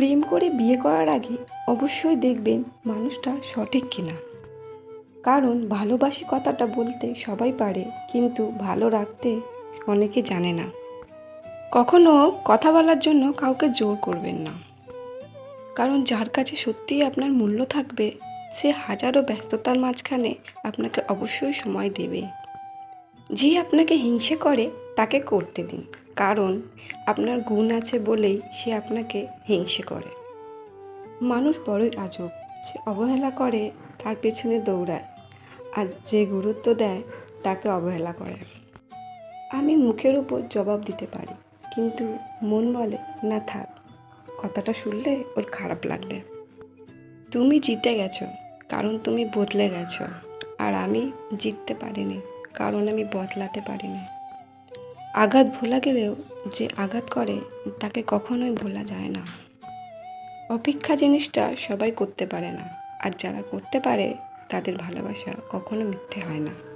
প্রেম করে বিয়ে করার আগে অবশ্যই দেখবেন মানুষটা সঠিক কিনা। কারণ ভালোবাসি কথাটা বলতে সবাই পারে, কিন্তু ভালো রাখতে অনেকে জানে না। কখনো কথা বলার জন্য কাউকে জোর করবেন না। কারণ যার কাছে সত্যিই আপনার মূল্য থাকবে, সে হাজারো ব্যস্ততার মাঝখানে আপনাকে অবশ্যই সময় দেবে। যে আপনাকে হিংসে করে, তাকে করতে দিন। কারণ আপনার গুণ আছে বলেই সে আপনাকে হিংসে করে। মানুষ বড়ই আজব। যে অবহেলা করে, তার পেছনে দৌড়ায়। আর যে গুরুত্ব দেয়, তাকে অবহেলা করে। আমি মুখের উপর জবাব দিতে পারি, কিন্তু মন বলে, না থাক, কথাটা শুনলে ওর খারাপ লাগবে। তুমি জিতে গেছো, কারণ তুমি বদলে গেছো। আর আমি জিততে পারিনি, কারণ আমি বদলাতে পারিনি। আঘাত ভোলা গেলেও যে আঘাত করে, তাকে কখনোই ভোলা যায় না। অপেক্ষা জিনিসটা সবাই করতে পারে না। আর যারা করতে পারে, তাদের ভালোবাসা কখনো মিথ্যে হয় না।